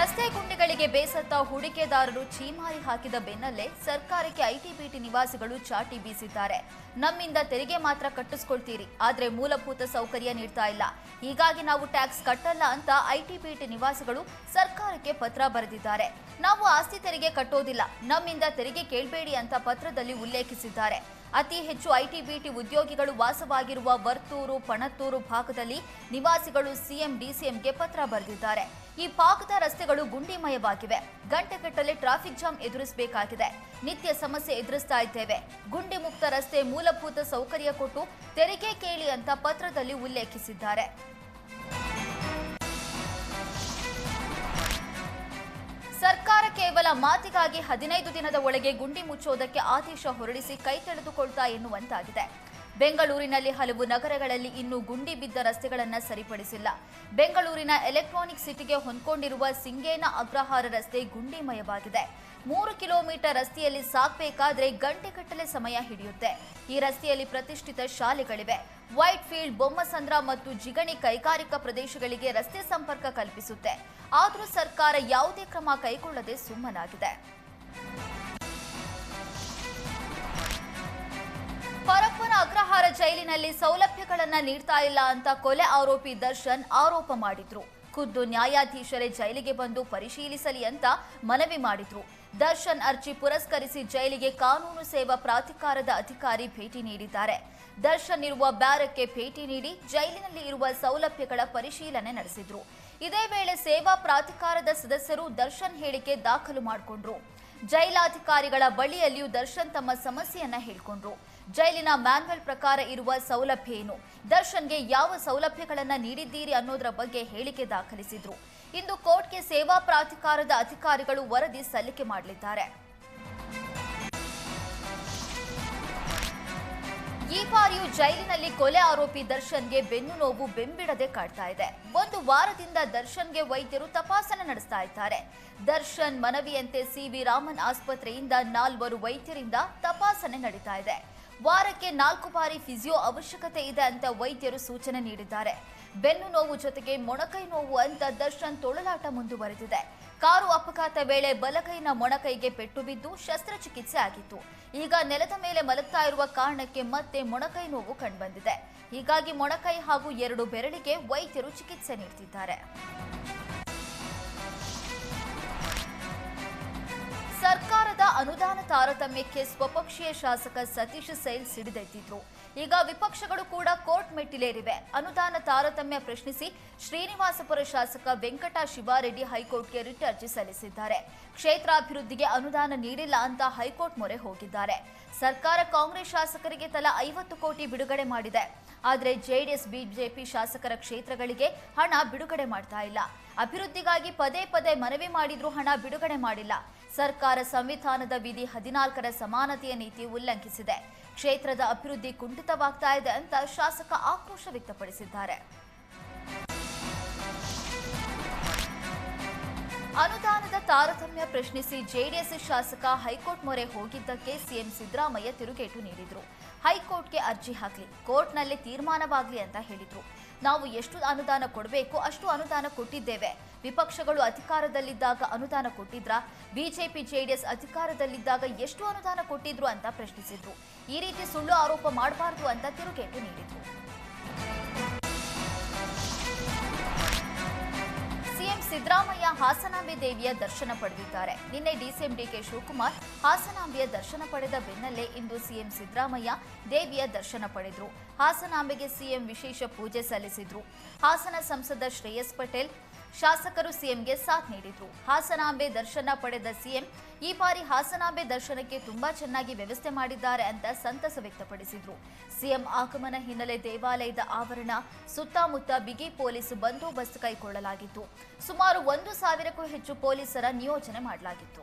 ರಸ್ತೆ ಗುಂಡಿಗಳಿಗೆ ಬೇಸತ್ತ ಹೂಡಿಕೆದಾರರು ಚೀಮಾರಿ ಹಾಕಿದ ಬೆನ್ನಲ್ಲೇ ಸರ್ಕಾರಕ್ಕೆ ಐಟಿ ಬಿಟಿ ನಿವಾಸಿಗಳು ಚಾಟಿ ಬೀಸಿದ್ದಾರೆ. ನಮ್ಮಿಂದ ತೆರಿಗೆ ಮಾತ್ರ ಕಟ್ಟಿಸ್ಕೊಳ್ತೀರಿ, ಆದರೆ ಮೂಲಭೂತ ಸೌಕರ್ಯ ನೀಡ್ತಾ ಇಲ್ಲ. ಹೀಗಾಗಿ ನಾವು ಟ್ಯಾಕ್ಸ್ ಕಟ್ಟಲ್ಲ ಅಂತ ಐಟಿ ಬಿಟಿ ನಿವಾಸಿಗಳು ಸರ್ಕಾರಕ್ಕೆ ಪತ್ರ ಬರೆದಿದ್ದಾರೆ. ನಾವು ಆಸ್ತಿ ತೆರಿಗೆ ಕಟ್ಟೋದಿಲ್ಲ, ನಮ್ಮಿಂದ ತೆರಿಗೆ ಕೇಳಬೇಡಿ ಅಂತ ಪತ್ರದಲ್ಲಿ ಉಲ್ಲೇಖಿಸಿದ್ದಾರೆ. ಅತಿ ಹೆಚ್ಚು ಐಟಿ ಬಿಟಿ ಉದ್ಯೋಗಿಗಳು ವಾಸವಾಗಿರುವ ವರ್ತೂರು, ಪಣತ್ತೂರು ಭಾಗದಲ್ಲಿ ನಿವಾಸಿಗಳು ಸಿಎಂ, ಡಿಸಿಎಂಗೆ ಪತ್ರ ಬರೆದಿದ್ದಾರೆ. ಈ ಭಾಗದ ರಸ್ತೆಗಳು ಗುಂಡಿಮಯವಾಗಿವೆ. ಗಂಟೆಗಟ್ಟಲೆ ಟ್ರಾಫಿಕ್ ಜಾಮ್ ಎದುರಿಸಬೇಕಾಗಿದೆ. ನಿತ್ಯ ಸಮಸ್ಯೆ ಎದುರಿಸ್ತಾ ಇದ್ದೇವೆ. ಗುಂಡಿ ಮುಕ್ತ ರಸ್ತೆ ಮೂಲಭೂತ ಸೌಕರ್ಯ ಕೊಟ್ಟು ತೆರಿಗೆ ಕೇಳಿ ಅಂತ ಪತ್ರದಲ್ಲಿ ಉಲ್ಲೇಖಿಸಿದ್ದಾರೆ. ಕೇವಲ ಮಾತಿಗಾಗಿ ಹದಿನೈದು ದಿನದ ಒಳಗೆ ಗುಂಡಿ ಮುಚ್ಚೋದಕ್ಕೆ ಆದೇಶ ಹೊರಡಿಸಿ ಕೈ ತೆಳೆದುಕೊಳ್ತಾ ಎನ್ನುವಂತಾಗಿದೆ. ಬೆಂಗಳೂರಿನಲ್ಲಿ ಹಲವು ನಗರಗಳಲ್ಲಿ ಇನ್ನೂ ಗುಂಡಿ ಬಿದ್ದ ರಸ್ತೆಗಳನ್ನು ಸರಿಪಡಿಸಿಲ್ಲ. ಬೆಂಗಳೂರಿನ ಎಲೆಕ್ಟ್ರಾನಿಕ್ ಸಿಟಿಗೆ ಹೊಂದ್ಕೊಂಡಿರುವ ಸಿಂಗೇನ ಅಗ್ರಹಾರ ರಸ್ತೆ ಗುಂಡಿಮಯವಾಗಿದೆ. ಮೂರು ಕಿಲೋಮೀಟರ್ ರಸ್ತೆಯಲ್ಲಿ ಸಾಗಬೇಕಾದ್ರೆ ಗಂಟೆಗಟ್ಟಲೆ ಸಮಯ ಹಿಡಿಯುತ್ತೆ. ಈ ರಸ್ತೆಯಲ್ಲಿ ಪ್ರತಿಷ್ಠಿತ ಶಾಲೆಗಳಿವೆ. ವೈಟ್ ಫೀಲ್ಡ್ ಬೊಮ್ಮಸಂದ್ರ ಮತ್ತು ಜಿಗಣಿ ಕೈಗಾರಿಕಾ ಪ್ರದೇಶಗಳಿಗೆ ರಸ್ತೆ ಸಂಪರ್ಕ ಕಲ್ಪಿಸುತ್ತೆ. ಆದರೂ ಸರ್ಕಾರ ಯಾವುದೇ ಕ್ರಮ ಕೈಗೊಳ್ಳದೆ ಸುಮ್ಮನಾಗಿದೆ. ಪರಪ್ಪನ ಜೈಲಿನಲ್ಲಿ ಸೌಲಭ್ಯಗಳನ್ನ ನೀಡ್ತಾ ಇಲ್ಲ ಅಂತ ಕೊಲೆ ಆರೋಪಿ ದರ್ಶನ್ ಆರೋಪ ಮಾಡಿದ್ರು. ಖುದ್ದು ನ್ಯಾಯಾಧೀಶರೇ ಜೈಲಿಗೆ ಬಂದು ಪರಿಶೀಲಿಸಲಿ ಅಂತ ಮನವಿ ಮಾಡಿದ್ರು. ದರ್ಶನ್ ಅರ್ಜಿ ಪುರಸ್ಕರಿಸಿ ಜೈಲಿಗೆ ಕಾನೂನು ಸೇವಾ ಪ್ರಾಧಿಕಾರದ ಅಧಿಕಾರಿ ಭೇಟಿ ನೀಡಿದ್ದಾರೆ. ದರ್ಶನ್ ಇರುವ ಬ್ಯಾರಕ್ಕೆ ಭೇಟಿ ನೀಡಿ ಜೈಲಿನಲ್ಲಿ ಇರುವ ಸೌಲಭ್ಯಗಳ ಪರಿಶೀಲನೆ ನಡೆಸಿದ್ರು. ಇದೇ ವೇಳೆ ಸೇವಾ ಪ್ರಾಧಿಕಾರದ ಸದಸ್ಯರು ದರ್ಶನ್ ಹೇಳಿಕೆ ದಾಖಲು ಮಾಡಿಕೊಂಡ್ರು. ಜೈಲಾಧಿಕಾರಿಗಳ ಬಳಿಯಲ್ಲಿಯೂ ದರ್ಶನ್ ತಮ್ಮ ಸಮಸ್ಯೆಯನ್ನ ಹೇಳ್ಕೊಂಡ್ರು. ಜೈಲಿನ ಮ್ಯಾನ್ಯಲ್ ಪ್ರಕಾರ ಇರುವ ಸೌಲಭ್ಯ ಏನು? ದರ್ಶನ್ಗೆ ಯಾವ ಸೌಲಭ್ಯಗಳನ್ನ ನೀಡಿದ್ದೀರಿ ಅನ್ನೋದರ ಬಗ್ಗೆ ಹೇಳಿಕೆ ದಾಖಲಿಸಿದ್ರು. ಇಂದು ಕೋರ್ಟ್ಗೆ ಸೇವಾ ಪ್ರಾಧಿಕಾರದ ಅಧಿಕಾರಿಗಳು ವರದಿ ಸಲ್ಲಿಕೆ ಮಾಡಲಿದ್ದಾರೆ. ಈ ಬಾರಿಯೂ ಜೈಲಿನಲ್ಲಿ ಕೊಲೆ ಆರೋಪಿ ದರ್ಶನ್ಗೆ ಬೆನ್ನು ನೋವು ಬೆಂಬಿಡದೆ ಕಾಡ್ತಾ ಇದೆ. ಒಂದು ವಾರದಿಂದ ದರ್ಶನ್ಗೆ ವೈದ್ಯರು ತಪಾಸಣೆ ನಡೆಸ್ತಾ ಇದ್ದಾರೆ. ದರ್ಶನ್ ಮನವಿಯಂತೆ ಸಿವಿ ರಾಮನ್ ಆಸ್ಪತ್ರೆಯಿಂದ ನಾಲ್ವರು ವೈದ್ಯರಿಂದ ತಪಾಸಣೆ ನಡೀತಾ ಇದೆ. ವಾರಕ್ಕೆ ನಾಲ್ಕು ಬಾರಿ ಫಿಸಿಯೋ ಅವಶ್ಯಕತೆ ಇದೆ ಅಂತ ವೈದ್ಯರು ಸೂಚನೆ ನೀಡಿದ್ದಾರೆ. ಬೆನ್ನು ನೋವು ಜೊತೆಗೆ ಮೊಣಕೈ ನೋವು ಅಂತ ದರ್ಶನ್ ತೊಳಲಾಟ ಮುಂದುವರೆದಿದೆ. ಕಾರು ಅಪಘಾತ ವೇಳೆ ಬಲಕೈನ ಮೊಣಕೈಗೆ ಪೆಟ್ಟು ಬಿದ್ದು ಶಸ್ತ್ರಚಿಕಿತ್ಸೆ ಆಗಿತ್ತು. ಈಗ ನೆಲದ ಮೇಲೆ ಮಲಗ್ತಾ ಇರುವ ಕಾರಣಕ್ಕೆ ಮತ್ತೆ ಮೊಣಕೈ ನೋವು ಕಂಡುಬಂದಿದೆ. ಹೀಗಾಗಿ ಮೊಣಕೈ ಹಾಗೂ ಎರಡು ಬೆರಳಿಗೆ ವೈದ್ಯರು ಚಿಕಿತ್ಸೆ ನೀಡ್ತಿದ್ದಾರೆ. ಅನುದಾನ ತಾರತಮ್ಯಕ್ಕೆ ಸ್ವಪಕ್ಷೀಯ ಶಾಸಕ ಸತೀಶ್ ಸೈಲ್ ಸಿಡಿದೆದ್ದಿದ್ರು ಈಗ ವಿಪಕ್ಷಗಳು ಕೂಡ ಕೋರ್ಟ್ ಮೆಟ್ಟಿಲೇರಿವೆ. ಅನುದಾನ ತಾರತಮ್ಯ ಪ್ರಶ್ನಿಸಿ ಶ್ರೀನಿವಾಸಪುರ ಶಾಸಕ ವೆಂಕಟ ಶಿವಾರೆಡ್ಡಿ ಹೈಕೋರ್ಟ್ಗೆ ರಿಟ್ ಅರ್ಜಿ ಸಲ್ಲಿಸಿದ್ದಾರೆ. ಕ್ಷೇತ್ರಾಭಿವೃದ್ಧಿಗೆ ಅನುದಾನ ನೀಡಿಲ್ಲ ಅಂತ ಹೈಕೋರ್ಟ್ ಮೊರೆ ಹೋಗಿದ್ದಾರೆ. ಸರ್ಕಾರ ಕಾಂಗ್ರೆಸ್ ಶಾಸಕರಿಗೆ ತಲಾ ಐವತ್ತು ಕೋಟಿ ಬಿಡುಗಡೆ ಮಾಡಿದೆ. ಆದರೆ ಜೆಡಿಎಸ್, ಬಿಜೆಪಿ ಶಾಸಕರ ಕ್ಷೇತ್ರಗಳಿಗೆ ಹಣ ಬಿಡುಗಡೆ ಮಾಡ್ತಾ ಇಲ್ಲ. ಅಭಿವೃದ್ಧಿಗಾಗಿ ಪದೇ ಪದೇ ಮನವಿ ಮಾಡಿದ್ರೂ ಹಣ ಬಿಡುಗಡೆ ಮಾಡಿಲ್ಲ. ಸರ್ಕಾರ ಸಂವಿಧಾನದ ವಿಧಿ ಹದಿನಾಲ್ಕರ ಸಮಾನತೆಯ ನೀತಿ ಉಲ್ಲಂಘಿಸಿದೆ. ಕ್ಷೇತ್ರದ ಅಭಿವೃದ್ಧಿ ಕುಂಠಿತವಾಗ್ತಾ ಇದೆ ಅಂತ ಶಾಸಕ ಆಕ್ರೋಶ ವ್ಯಕ್ತಪಡಿಸಿದ್ದಾರೆ. ಅನುದಾನದ ತಾರತಮ್ಯ ಪ್ರಶ್ನಿಸಿ ಜೆಡಿಎಸ್ ಶಾಸಕ ಹೈಕೋರ್ಟ್ ಮೊರೆ ಹೋಗಿದ್ದಕ್ಕೆ ಸಿಎಂ ಸಿದ್ದರಾಮಯ್ಯ ತಿರುಗೇಟು ನೀಡಿದ್ರು. ಹೈಕೋರ್ಟ್ಗೆ ಅರ್ಜಿ ಹಾಕಲಿ, ಕೋರ್ಟ್ನಲ್ಲಿ ತೀರ್ಮಾನವಾಗಲಿ ಅಂತ ಹೇಳಿದ್ರು. ನಾವು ಎಷ್ಟು ಅನುದಾನ ಕೊಡಬೇಕು, ಅಷ್ಟು ಅನುದಾನ ಕೊಟ್ಟಿದ್ದೇವೆ. ವಿಪಕ್ಷಗಳು ಅಧಿಕಾರದಲ್ಲಿದ್ದಾಗ ಅನುದಾನ ಕೊಟ್ಟಿದ್ರ? ಬಿಜೆಪಿ, ಜೆಡಿಎಸ್ ಅಧಿಕಾರದಲ್ಲಿದ್ದಾಗ ಎಷ್ಟು ಅನುದಾನ ಕೊಟ್ಟಿದ್ರು ಅಂತ ಪ್ರಶ್ನಿಸಿದ್ರು. ಈ ರೀತಿ ಸುಳ್ಳು ಆರೋಪ ಮಾಡಬಾರದು ಅಂತ ತಿರುಗೇಟು ನೀಡಿದ್ರು. ಸಿದ್ದರಾಮಯ್ಯ ಹಾಸನಾಂಬೆ ದೇವಿಯ ದರ್ಶನ ಪಡೆದಿದ್ದಾರೆ. ನಿನ್ನೆ ಡಿಸಿಎಂ ಡಿಕೆ ಶಿವಕುಮಾರ್ ಹಾಸನಾಂಬೆಯ ದರ್ಶನ ಪಡೆದ ಬೆನ್ನಲ್ಲೇ ಇಂದು ಸಿಎಂ ಸಿದ್ದರಾಮಯ್ಯ ದೇವಿಯ ದರ್ಶನ ಪಡೆದರು. ಹಾಸನಾಂಬೆಗೆ ಸಿಎಂ ವಿಶೇಷ ಪೂಜೆ ಸಲ್ಲಿಸಿದ್ರು. ಹಾಸನ ಸಂಸದ ಶ್ರೇಯಸ್ ಪಟೇಲ್ ಶಾಸಕರು ಸಿಎಂಗೆ ಸಾಥ್ ನೀಡಿದ್ರು. ಹಾಸನಾಂಬೆ ದರ್ಶನ ಪಡೆದ ಸಿಎಂ ಈ ಬಾರಿ ಹಾಸನಾಂಬೆ ದರ್ಶನಕ್ಕೆ ತುಂಬಾ ಚೆನ್ನಾಗಿ ವ್ಯವಸ್ಥೆ ಮಾಡಿದ್ದಾರೆ ಅಂತ ಸಂತಸ ವ್ಯಕ್ತಪಡಿಸಿದ್ರು. ಸಿಎಂ ಆಗಮನ ಹಿನ್ನೆಲೆ ದೇವಾಲಯದ ಆವರಣ, ಸುತ್ತಮುತ್ತ ಬಿಗಿ ಪೊಲೀಸ್ ಬಂದೋಬಸ್ತ್ ಕೈಗೊಳ್ಳಲಾಗಿತ್ತು. ಸುಮಾರು ಒಂದು ಸಾವಿರಕ್ಕೂ ಹೆಚ್ಚು ಪೊಲೀಸರ ನಿಯೋಜನೆ ಮಾಡಲಾಗಿತ್ತು.